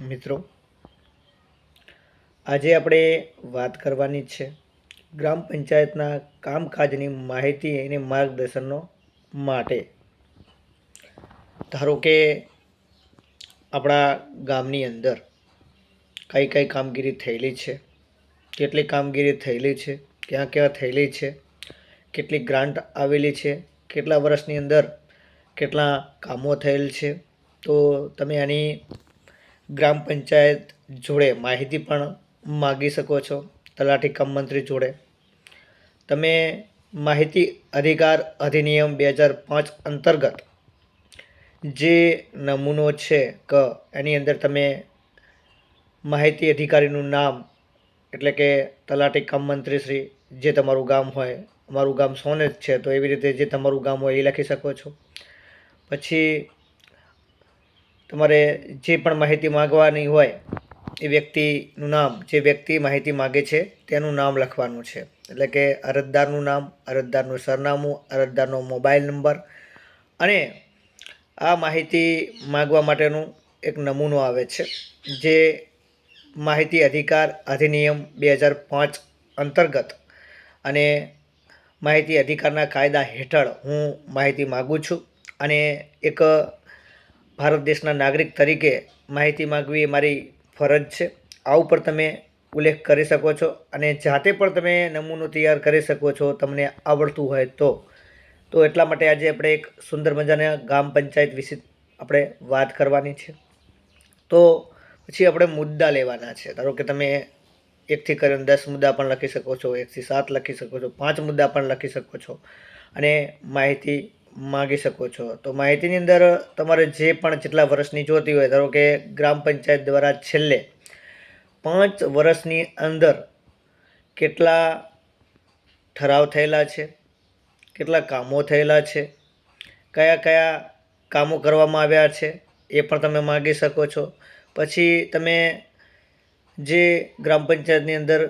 મિત્રો, આજે આપણે વાત કરવાની છે ગ્રામ પંચાયતના કામકાજની માહિતી અને માર્ગદર્શનનો માટે. ધારો કે આપણા ગામની અંદર કઈ કઈ કામગીરી થયેલી છે, કેટલી કામગીરી થયેલી છે, ક્યાં ક્યાં થયેલી છે, કેટલી ગ્રાન્ટ આવેલી છે, કેટલા વર્ષની અંદર કેટલા કામો થયેલ છે, તો તમે આની ગ્રામ પંચાયત જોડે માહિતી પણ માગી શકો છો, તલાટી કમ મંત્રી જોડે. તમે માહિતી અધિકાર અધિનિયમ બે હજાર પાંચ અંતર્ગત જે નમૂનો છે ક, એની અંદર તમે માહિતી અધિકારીનું નામ, એટલે કે તલાટી કમ મંત્રી શ્રી, જે તમારું ગામ હોય, અમારું ગામ સોને જ છે, તો એવી રીતે જે તમારું ગામ હોય એ લખી શકો છો. પછી તમારે જે પણ માહિતી માગવાની હોય, એ વ્યક્તિનું નામ, જે વ્યક્તિ માહિતી માગે છે, તેનું નામ લખવાનું છે. એટલે કે અરજદારનું નામ, અરજદારનું સરનામું, અરજદારનો મોબાઈલ નંબર. અને આ માહિતી માગવા માટેનું એક નમૂનો આવે છે, જે માહિતી અધિકાર અધિનિયમ બે હજાર પાંચ અંતર્ગત અને માહિતી અધિકારના કાયદા હેઠળ હું માહિતી માગું છું. અને એક ભારત દેશના નાગરિક તરીકે માહિતી માગવી એ મારી ફરજ છે. આ ઉપર તમે ઉલ્લેખ કરી શકો છો અને જાતે પણ તમે નમૂનો તૈયાર કરી શકો છો તમને આવડતું હોય તો. તો એટલા માટે આજે આપણે એક સુંદર મજાના ગામ પંચાયત વિશે આપણે વાત કરવાની છે. તો પછી આપણે મુદ્દા લેવાના છે. ધારો કે તમે એકથી કરીને દસ મુદ્દા પણ લખી શકો છો, એકથી સાત લખી શકો છો, પાંચ મુદ્દા પણ લખી શકો છો અને માહિતી માગી શકો છો. તો માહિતીની અંદર તમારે જે પણ જેટલા વર્ષની જોતી હોય, ધારો કે ગ્રામ પંચાયત દ્વારા છેલ્લે પાંચ વર્ષની અંદર કેટલા ઠરાવ થયેલા છે, કેટલા કામો થયેલા છે, કયા કયા કામો કરવામાં આવ્યા છે, એ પણ તમે માગી શકો છો. પછી તમે જે ગ્રામ પંચાયતની અંદર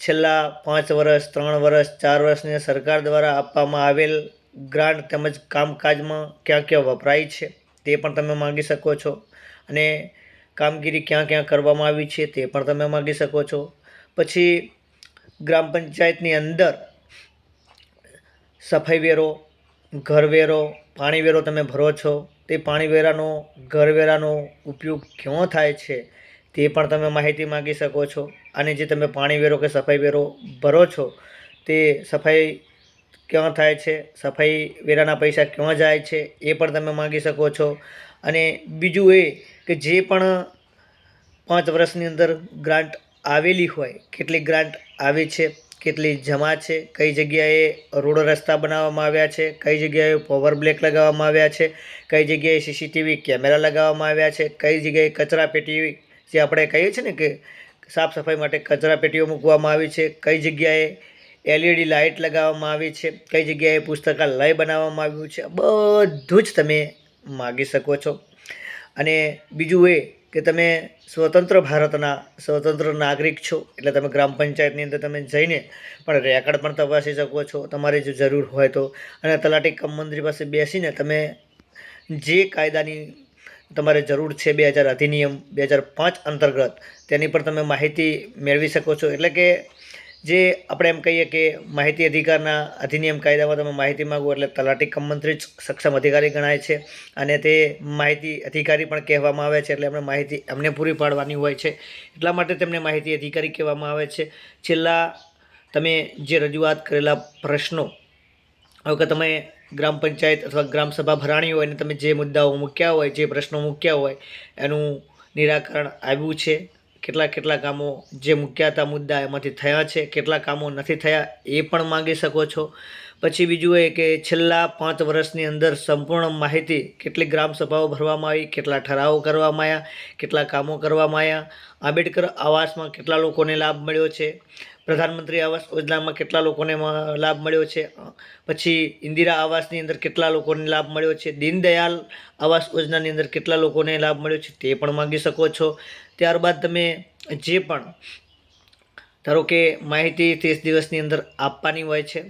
છેલ્લા પાંચ વર્ષ, ત્રણ વર્ષ, ચાર વર્ષની સરકાર દ્વારા આપવામાં આવેલ ગ્રાન્ટ તેમજ કામકાજમાં ક્યાં ક્યાં વપરાય છે તે પણ તમે માગી શકો છો. અને કામગીરી ક્યાં ક્યાં કરવામાં આવી છે તે પણ તમે માગી શકો છો. પછી ગ્રામ પંચાયતની અંદર સફાઈ વેરો ઘરવેરો પાણી વેરો તમે ભરો છો, તે પાણી વેરાનો ઘરવેરાનો ઉપયોગ ક્યાં થાય છે તે પણ તમે માહિતી માગી શકો છો. અને જે તમે પાણી વેરો કે સફાઈ વેરો ભરો છો તે સફાઈ ક્યાં થાય છે, સફાઈ વેરાના પૈસા ક્યાં જાય છે, એ પણ તમે માગી શકો છો. અને બીજું એ કે જે પણ પાંચ વર્ષની અંદર ગ્રાન્ટ આવેલી હોય, કેટલી ગ્રાન્ટ આવી છે, કેટલી જમા છે, કઈ જગ્યાએ રોડ રસ્તા બનાવવામાં આવ્યા છે, કઈ જગ્યાએ પોવર બ્લેક લગાવવામાં આવ્યા છે, કઈ જગ્યાએ સીસીટીવી કેમેરા લગાવવામાં આવ્યા છે, કઈ જગ્યાએ કચરા પેટી જે આપણે કહીએ છીએ ને કે સાફ સફાઈ માટે કચરા પેટીઓ મૂકવામાં આવી છે, કઈ જગ્યાએ એલઈડી લાઇટ લગાવવામાં આવી છે, કઈ જગ્યાએ પુસ્તકાલય બનાવવામાં આવ્યું છે બધું જ તમે માગી શકો છો. અને બીજું એ કે તમે સ્વતંત્ર ભારતના, સ્વતંત્ર નાગરિક છો, એટલે તમે ગ્રામ પંચાયતની અંદર તમે જઈને પણ રેકર્ડ પણ તપાસી શકો છો, તમારે જો જરૂર હોય તો. અને તલાટી કમ મંત્રી પાસે બેસીને તમે જે કાયદાની તમારે જરૂર છે બે હજાર અધિનિયમ, બે હજાર પાંચ અંતર્ગત, તેની પર તમે માહિતી મેળવી શકો છો. એટલે કે જે આપણે એમ કહીએ કે માહિતી અધિકારના અધિનિયમ કાયદામાં તમે માહિતી માગો એટલે તલાટી કમ સક્ષમ અધિકારી ગણાય છે અને તે માહિતી અધિકારી પણ કહેવામાં આવે છે એટલે એમને માહિતી એમને પૂરી પાડવાની હોય છે. એટલા માટે તેમને માહિતી અધિકારી કહેવામાં આવે છે. છેલ્લા તમે જે રજૂઆત કરેલા પ્રશ્નો હવે કે તમે ગ્રામ પંચાયત અથવા ગ્રામ સભા ભરાણી હોય અને તમે જે મુદ્દાઓ મૂક્યા હોય, જે પ્રશ્નો મૂક્યા હોય, એનું નિરાકરણ આવ્યું છે. કેટલા કેટલા કામો જે મૂક્યા હતા મુદ્દા એમાંથી થયા છે, કેટલા કામો નથી થયા એ પણ માગી શકો છો. પછી બીજું એ કે છેલ્લા પાંચ વર્ષની અંદર સંપૂર્ણ માહિતી કેટલી ગ્રામ સભાઓ ભરવામાં આવી, કેટલા ઠરાવો કરવામાં આવ્યા, કેટલા કામો કરવામાં આવ્યા, આંબેડકર આવાસમાં કેટલા લોકોને લાભ મળ્યો છે પ્રધાનમંત્રી આવાસ યોજનામાં કેટલા લોકોને લાભ મળ્યો છે? પછી ઇન્દિરા આવાસની અંદર કેટલા લોકોને લાભ મળ્યો છે? દીનદયાલ આવાસ યોજનાની અંદર કેટલા લોકોને લાભ મળ્યો છે તે પણ માગી શકો છો. ત્યારબાદ તમે જે પણ, ધારો કે માહિતી ત્રીસ દિવસની અંદર આપવાની હોય છે,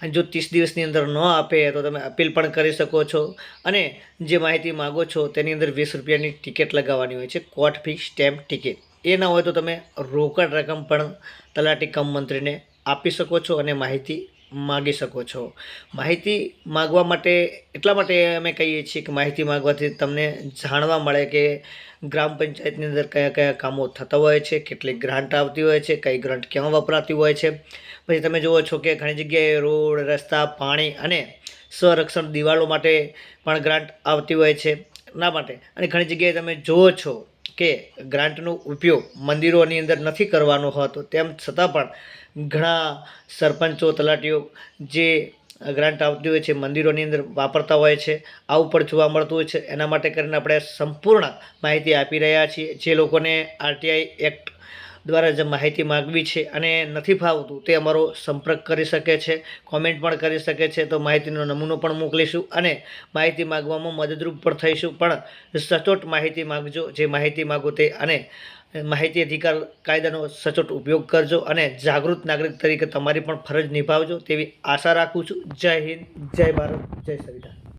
અને જો ત્રીસ દિવસની અંદર ન આપે તો તમે અપીલ પણ કરી શકો છો. અને જે માહિતી માગો છો તેની અંદર વીસ રૂપિયાની ટિકિટ લગાવવાની હોય છે, કોર્ટ ફી, સ્ટેમ્પ ટિકિટ. એ ના હોય તો તમે રોકડ રકમ પણ તલાટી કમ મંત્રીને આપી શકો છો અને માહિતી માગી શકો છો. માહિતી માગવા માટે એટલા માટે અમે કહીએ છીએ કે માહિતી માગવાથી તમને જાણવા મળે કે ગ્રામ પંચાયતની અંદર કયા કયા કામો થતા હોય છે, કેટલી ગ્રાન્ટ આવતી હોય છે, કઈ ગ્રાન્ટ ક્યાં વપરાતી હોય છે. પછી તમે જુઓ છો કે ઘણી જગ્યાએ રોડ, રસ્તા, પાણી અને સંરક્ષણ દિવાલો માટે પણ ગ્રાન્ટ આવતી હોય છે. ના માટે. અને ઘણી જગ્યાએ તમે જુઓ છો કે ગ્રાન્ટનો ઉપયોગ મંદિરોની અંદર નથી કરવાનો હોતો, તેમ છતાં પણ ઘણા સરપંચો, તલાટીઓ જે ગ્રાન્ટ આવતી હોય છે, મંદિરોની અંદર વાપરતા હોય છે આવું પણ જોવા મળતું હોય છે. એના માટે કરીને આપણે સંપૂર્ણ માહિતી આપી રહ્યા છીએ. જે લોકોને આરટીઆઈ એક્ટ દ્વારા જે માહિતી માગવી છે અને નથી ફાવતું તે અમારો સંપર્ક કરી શકે છે કોમેન્ટ પણ કરી શકે છે, તો માહિતીનો નમૂનો પણ મોકલીશું અને માહિતી માગવામાં મદદરૂપ પણ થઈશું. પણ સચોટ માહિતી માગજો, જે માહિતી માગો તે અને માહિતી અધિકાર કાયદાનો સચોટ ઉપયોગ કરજો અને જાગૃત નાગરિક તરીકે તમારી પણ ફરજ નિભાવજો તેવી આશા રાખું છું. જય હિન્દ, જય ભારત, જય સંવિધાન.